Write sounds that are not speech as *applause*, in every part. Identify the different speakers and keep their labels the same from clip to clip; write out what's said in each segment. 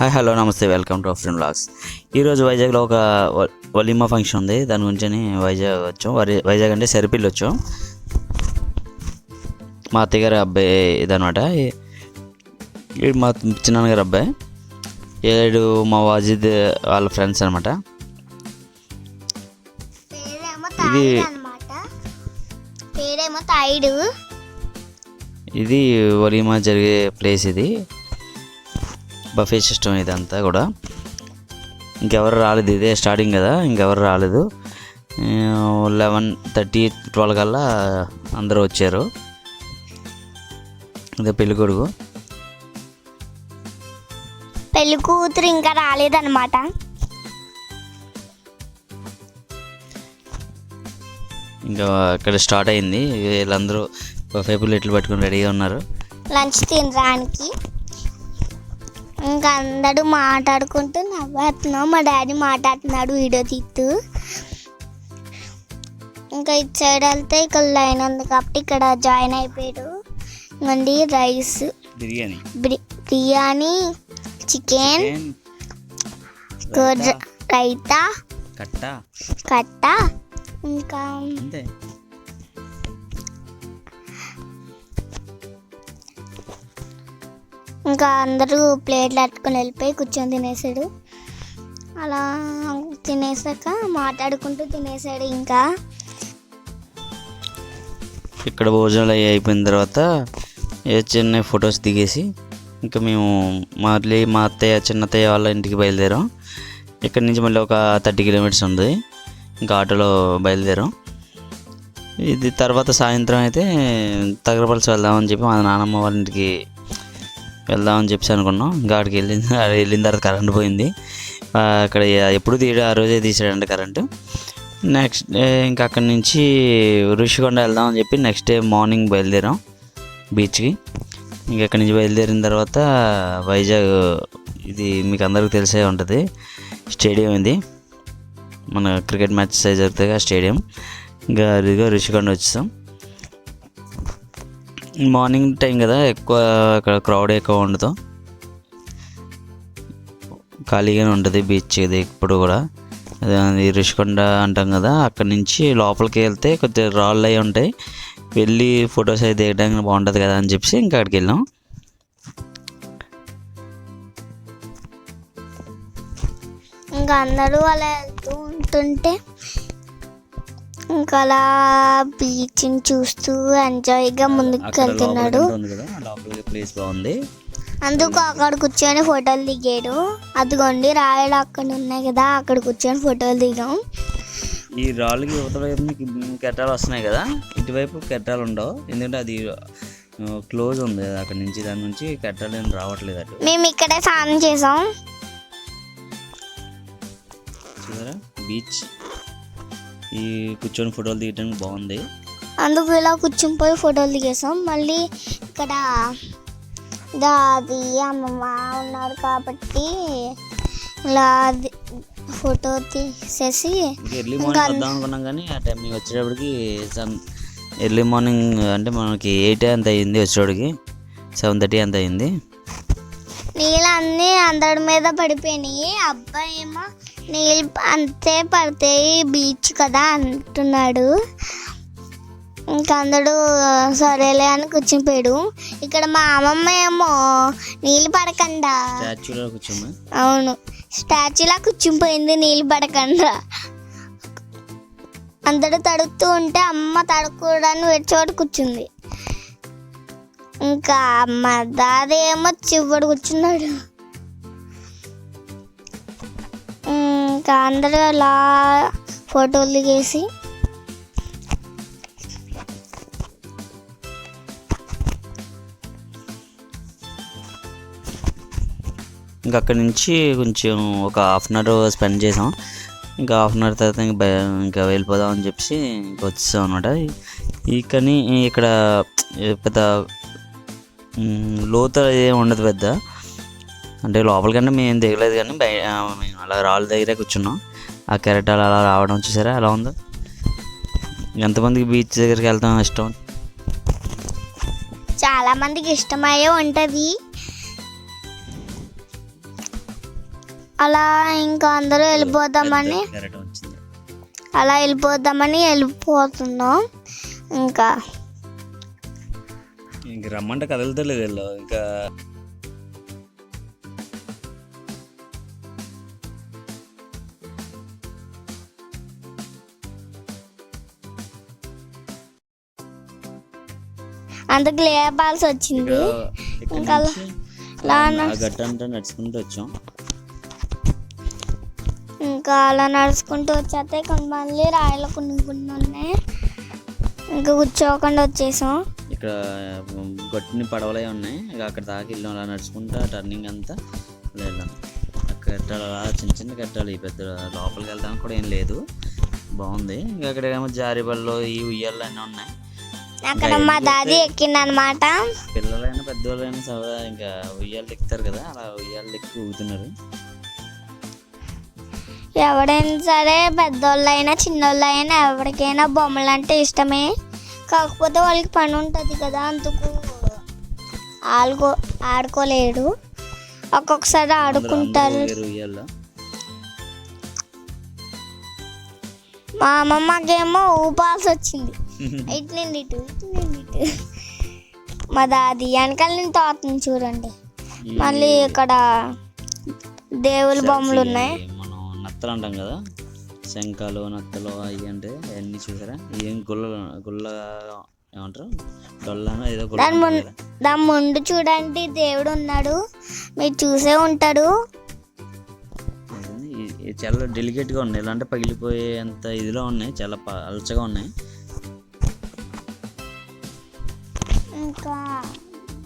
Speaker 1: Hi hello namaste welcome to friend blogs ఈరోజు వైజాగ్లో ఒక వలీమా ఫంక్షన్ ఉంది. దాని గురించి వైజాగ్ వచ్చాం. వరి- వైజాగ్ అంటే సరిపిల్లి వచ్చాం. మా అత్తగారి అబ్బాయి ఇదనమాట మా చిన్నగారి అబ్బాయి. ఏడు మా వాజిద్ వాళ్ళ ఫ్రెండ్స్ అనమాట ఇది-
Speaker 2: పేరేమో
Speaker 1: ఇది వలీమా జరిగే ప్లేస్ ఇది. బఫే సిస్టమ్ ఇదంతా కూడా. ఇంకెవరు రాలేదు ఇదే స్టార్టింగ్ కదా ఇంకెవరు రాలేదు. లెవెన్ థర్టీ ట్వెల్వ్ కల్లా అందరూ వచ్చారు. ఇదే పెళ్ళి కొడుకు.
Speaker 2: పెళ్ళి కూతురు ఇంకా రాలేదన్నమాట.
Speaker 1: ఇంకా ఇక్కడ స్టార్ట్ అయింది. వీళ్ళందరూ బఫే ప్లేట్లు పట్టుకొని రెడీగా ఉన్నారు.
Speaker 2: లంచ్ తినడానికి. ఇంకా అందరూ మాట్లాడుకుంటూ నవ్వుతున్నాం మా డాడీ మాట్లాడుతున్నాడు వీడియో తీస్తూ ఇంకా ఇటు సైడ్ వెళ్తే ఇక్కడ లైన్ ఉంది కాబట్టి ఇక్కడ జాయిన్ అయిపోయాడు ఇంకండి రైస్.
Speaker 1: బిర్యానీ.
Speaker 2: బిర్యానీ చికెన్ రైతా.
Speaker 1: కట్ట.
Speaker 2: కట్ట. ఇంకా ఇంకా అందరూ ప్లేట్లు అట్టుకొని వెళ్ళిపోయి కూర్చొని తినేసాడు. అలా తినేసాక మాట్లాడుకుంటూ తినేసాడు ఇంకా.
Speaker 1: ఇక్కడ భోజనాలు అవి అయిపోయిన తర్వాత ఏ చిన్న ఫొటోస్ దిగేసి ఇంకా మేము మళ్ళీ మా అత్తయ్య చిన్నత్తయ్య వాళ్ళ ఇంటికి బయలుదేరాం. ఇక్కడ నుంచి మళ్ళీ ఒక థర్టీ కిలోమీటర్స్ ఉంది. ఇంకా ఆటోలో బయలుదేరాం. ఇది తర్వాత సాయంత్రం అయితే తగరపల్సి వెళ్దామని చెప్పి మా నానమ్మ వాళ్ళ ఇంటికి వెళ్దామని చెప్పి అనుకున్నాం. ఇంకా అక్కడికి వెళ్ళిన *laughs* అక్కడికి వెళ్ళిన తర్వాత కరెంట్ పోయింది. అక్కడ ఎప్పుడు తీయడం ఆ రోజే తీసాడంట కరెంటు. నెక్స్ట్ ఇంకా అక్కడి నుంచి ఋషికొండ వెళ్దాం అని చెప్పి నెక్స్ట్ డే మార్నింగ్ బయలుదేరాం బీచ్కి. ఇంకా అక్కడి నుంచి బయలుదేరిన తర్వాత వైజాగ్ ఇది మీకు అందరికీ తెలిసే ఉంటుంది. స్టేడియం ఇది. మన క్రికెట్ మ్యాచ్ జరుగుతాయి ఆ స్టేడియం. ఇంకా అదిగో ఋషికొండ వచ్చేసాం. మార్నింగ్ టైం కదా ఎక్కువ అక్కడ క్రౌడ్ ఎక్కువ ఉండదు. ఖాళీగానే ఉంటుంది బీచ్ ఇది ఇప్పుడు కూడా. అది రిషికొండ అంటాం కదా అక్కడ నుంచి లోపలికి వెళ్తే కొద్దిగా రాళ్ళు అవి ఉంటాయి. వెళ్ళి ఫొటోస్ అవి దిగడానికి బాగుంటుంది కదా అని చెప్పి ఇంకా అక్కడికి వెళ్ళాం.
Speaker 2: ఇంకా అందరూ అలా వెళ్తూ ఉంటుంటే ఇంకా అలా బీచ్ని చూస్తూ ఎంజాయ్గా ముందుకు వెళ్తున్నాడు
Speaker 1: ప్లేస్ బాగుంది.
Speaker 2: అందుకు అక్కడ కూర్చొని ఫోటోలు దిగాడు. అదిగోండి రాయలు అక్కడ ఉన్నాయి కదా అక్కడ కూర్చొని ఫోటోలు దిగాం.
Speaker 1: ఈ రాళ్ళకి యువతల వైపు మీకు కెట్టాలు వస్తున్నాయి కదా ఇటువైపు కెట్టాలు ఉండవు. ఎందుకంటే అది క్లోజ్ ఉంది కదా అక్కడ నుంచి దాని నుంచి కెట్టాలు ఏం రావట్లేదు అటు.
Speaker 2: మేము ఇక్కడే స్నానం చేసాం.
Speaker 1: చూసారా? బీచ్. ఈ కూర్చొని ఫోటోలు తీయడానికి బాగుంది.
Speaker 2: అందుకు ఇలా కూర్చుని పోయి ఫోటోలు దిగేసాం మళ్ళీ ఇక్కడ దాది అమ్మమ్మ ఉన్నారు కాబట్టి ఇలా ఫోటో తీసేసి
Speaker 1: ఎర్లీ మార్నింగ్ వద్దాం అనుకున్నాం కానీ ఆ టైం మేము వచ్చేటప్పటికి సన్ ఎర్లీ మార్నింగ్ అంటే మనకి ఎయిట్ అంత అయింది వచ్చేటప్పటికి. సెవెన్ థర్టీ అంత అయింది.
Speaker 2: నీళ్ళు అన్నీ అందరి మీద పడిపోయినాయి. అబ్బాయి ఏమో నీళ్ళు అంతే పడతాయి బీచ్ కదా అంటున్నాడు. ఇంకా అందరూ సరేలే అని కూర్చునిపోయాడు ఇక్కడ మా అమ్మమ్మ ఏమో నీళ్ళు పడకుండా. అవును. స్టాచ్యూలా కూర్చునిపోయింది నీళ్ళు పడకుండా. అందరూ తడుస్తూ ఉంటే అమ్మ తడకూడని వేరే చోట కూర్చుంది. ఇంకా అమ్మ దాది ఏమో చివడు కూర్చున్నాడు. ఇంకా అందరూ అలా ఫోటోలు దిగేసి
Speaker 1: ఇంకా అక్కడి నుంచి కొంచెం ఒక హాఫ్ అన్ అవర్ స్పెండ్ చేసాం. ఇంకా హాఫ్ అన్ అవర్ తర్వాత ఇంకా ఇంకా వెళ్ళిపోదాం అని చెప్పి ఇంకా వచ్చేసాం అనమాట ఈ కానీ ఇక్కడ పెద్ద లోత ఏం ఉండదు పెద్ద. అంటే లోపలికంటే మేము ఏం దిగలేదు కానీ బయ మేము అలా రాళ్ళ దగ్గరే కూర్చున్నాం. ఆ కెరటాలు అలా రావడం చూసారా? ఎలా ఉందో? ఎంతమందికి బీచ్ దగ్గరికి వెళ్తాం ఇష్టం?
Speaker 2: చాలా మందికి ఇష్టమయ్యే ఉంటుంది. అలా ఇంకా అందరూ వెళ్ళిపోదామని అలా వెళ్ళిపోదామని వెళ్ళిపోతున్నాం. ఇంకా
Speaker 1: ఇంక రమ్మంటే కదలతలేదు వీళ్ళు. ఇంకా
Speaker 2: అందుకు లేపాల్సి వచ్చింది. ఇంకా
Speaker 1: నడుచుకుంటూ వచ్చాం.
Speaker 2: ఇంకా అలా నడుచుకుంటూ వచ్చేస్తే కొన్ని మళ్ళీ రాయలు కొన్ని కొన్ని ఉన్నాయి. ఇంకా కూర్చోకుండా వచ్చేసాం.
Speaker 1: ఇక్కడ గొట్టిని పడవలే ఉన్నాయి. ఇక అక్కడ దాకా వెళ్ళాం. అలా నడుచుకుంటా టర్నింగ్ అంతా వెళ్ళాం. కట్టాలు అలా చిన్న చిన్న కట్టాలు ఈ పెద్ద లోపలికి వెళ్ళడానికి కూడా ఏం లేదు. బాగుంది. ఇంకా అక్కడ ఏమో జారి బళ్ళు ఈ ఉయ్యాలు అన్నీ ఉన్నాయి.
Speaker 2: అక్కడ మా దాది ఎక్కిందనమాట
Speaker 1: పిల్లలైనా పెద్దవాళ్ళైనా సరదా ఇంకా ఉయ్యాలు ఎక్కుతారు కదా అలా ఉయ్యాలు ఎక్కి ఊగుతున్నారు.
Speaker 2: ఎవడైనా సరే పెద్దోళ్ళైనా చిన్నోళ్ళైనా ఎవరికైనా బొమ్మలు అంటే ఇష్టమే. కాకపోతే వాళ్ళకి పని ఉంటుంది కదా అందుకు ఆడుకో ఆడుకోలేడు. ఒక్కొక్కసారి ఆడుకుంటారు. మా అమ్మమ్మకేమో ఊపాల్సి వచ్చింది ఇటు నుండి ఇటు ఇటు నుండి ఇటు మా దాది వెనకాల నుంచి తోతుంది చూడండి. మళ్ళీ ఇక్కడ దేవుల బొమ్మలు ఉన్నాయి.
Speaker 1: మనం నత్తలు అంటాం కదా? శంఖాలు నత్తలు అవి అంటే అవన్నీ చూసారా? ఏం గుల్ల గుల్ల ఏమంటారు? డొల్లానో? ఏదో
Speaker 2: దాని. దాని ముందు చూడండి దేవుడు ఉన్నాడు. మీరు చూసే ఉంటాడు
Speaker 1: చాలా డెలికేట్గా ఉన్నాయి. ఇలాంటి పగిలిపోయేంత ఇదిలో ఉన్నాయి. చాలా అలచగా ఉన్నాయి.
Speaker 2: ఇంకా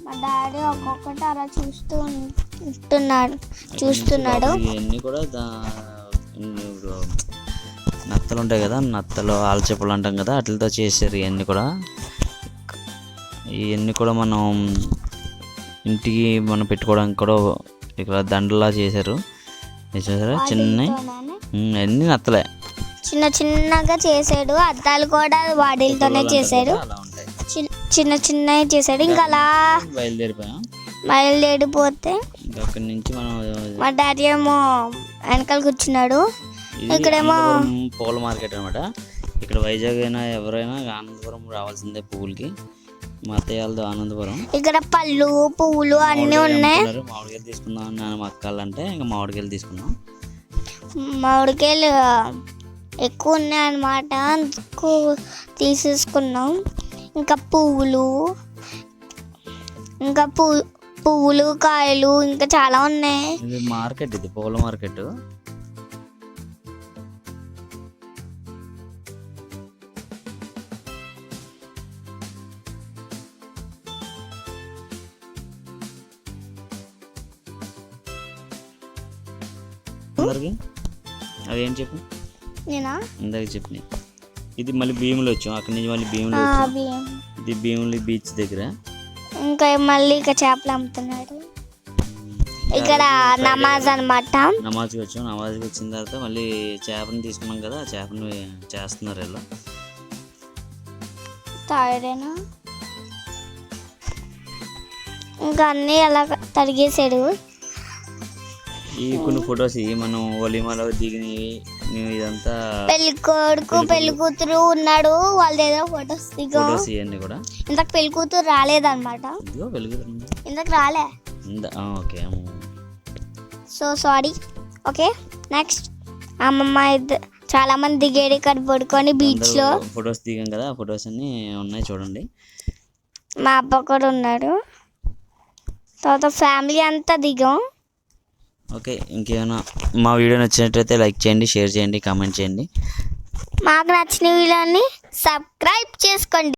Speaker 2: మా డాడీ ఒక్కొక్కటి అలా చూస్తూ ఉంటున్నాడు చూస్తున్నాడు.
Speaker 1: ఇవన్నీ కూడా ఇప్పుడు నత్తలు ఉంటాయి కదా నత్తలు ఆల్చెప్పులు అంటాం కదా వాటితో చేశారు ఇవన్నీ కూడా. ఇవన్నీ కూడా మనం ఇంటికి మనం పెట్టుకోవడానికి కూడా ఇక్కడ దండలా చేశారు. చిన్న అన్నీ నత్తలే.
Speaker 2: చిన్న చిన్నగా చేసాడు అద్దాలు కూడా వాటిలతోనే చేశాడు
Speaker 1: అలా
Speaker 2: చిన్న చిన్న చిన్నవి చేశాడు. ఇంకా అలా
Speaker 1: బయలుదేరిపోయాం
Speaker 2: బయలుదేరిపోతే
Speaker 1: అక్కడి నుంచి మనం
Speaker 2: మా డాడీ ఏమో వెనకాల కూర్చున్నాడు. ఇక్కడేమో-
Speaker 1: పూల మార్కెట్ అనమాట ఇక్కడ వైజాగ్ అయినా ఎవరైనా ఆనందపురం రావాల్సిందే పువ్వులకి. మా అత్తయ్య వాళ్ళది ఆనందపురం
Speaker 2: ఇక్కడ పళ్ళు పువ్వులు అన్నీ ఉన్నాయి.
Speaker 1: మామిడికాయలు తీసుకుందాం అని మా అక్కాలంటే ఇంకా మామిడికాయలు తీసుకున్నాం
Speaker 2: మామిడికాయలు ఎక్కువ ఉన్నాయి అన్నమాట అందుకు తీసేసుకున్నాం. ఇంకా పువ్వులు ఇంకా పువ్వు పువ్వులు కాయలు ఇంకా చాలా ఉన్నాయి.
Speaker 1: ఇది మార్కెట్ ఇది పూల మార్కెట్. అందరికి అదేం చెప్పు?
Speaker 2: నేనా?
Speaker 1: ఇందాక చెప్పినాయి ఇది మళ్ళీ భీములు వచ్చాం. అక్కడి నుంచి మళ్ళీ భీములు వచ్చాం. ఇది భీములు బీచ్ దగ్గర.
Speaker 2: ఇంకా మళ్ళీ ఇక చేపలు అమ్ముతున్నాడు ఇక్కడ నమాజ్ అన్నమాట.
Speaker 1: నమాజ్కి వచ్చాం. నమాజ్కి వచ్చిన తర్వాత మళ్ళీ చేపని తీసుకున్నాం కదా చేపని చేస్తున్నారు వీళ్ళు.
Speaker 2: తాగడేనా ఇంకా అన్నీ అలా తరిగేసాడు
Speaker 1: ఈ కొన్ని ఫొటోస్ మనం ఒలిమాలో దిగినవి మేము ఇదంతా
Speaker 2: పెళ్ళి కొడుకు పెళ్ళి కూతురు ఉన్నాడు. వాళ్ళదేదో ఫొటోస్ దిగం
Speaker 1: ఫొటోస్ ఇవన్నీ కూడా.
Speaker 2: ఇంతకు పెళ్ళి కూతురు రాలేదన్నమాట.
Speaker 1: ఇదిగో
Speaker 2: ఇంతకు రాలే.
Speaker 1: ఇందా ఆ, okay.
Speaker 2: So sorry. Okay next. అమ్మమ్మ ఇద్ద- చాలా మంది దిగేడు ఇక్కడ పడుకొని
Speaker 1: బీచ్లో. ఫొటోస్ దిగాం కదా ఆ ఫొటోస్ అన్ని ఉన్నాయి చూడండి.
Speaker 2: మా అబ్బ కూడా ఉన్నాడు. తర్వాత ఫ్యామిలీ అంతా దిగాం.
Speaker 1: ఓకే ఇంకేమైనా మా వీడియో నచ్చినట్లయితే లైక్ చేయండి షేర్ చేయండి కామెంట్ చేయండి.
Speaker 2: మాకు నచ్చిన వీడియోని సబ్స్క్రైబ్ చేసుకోండి.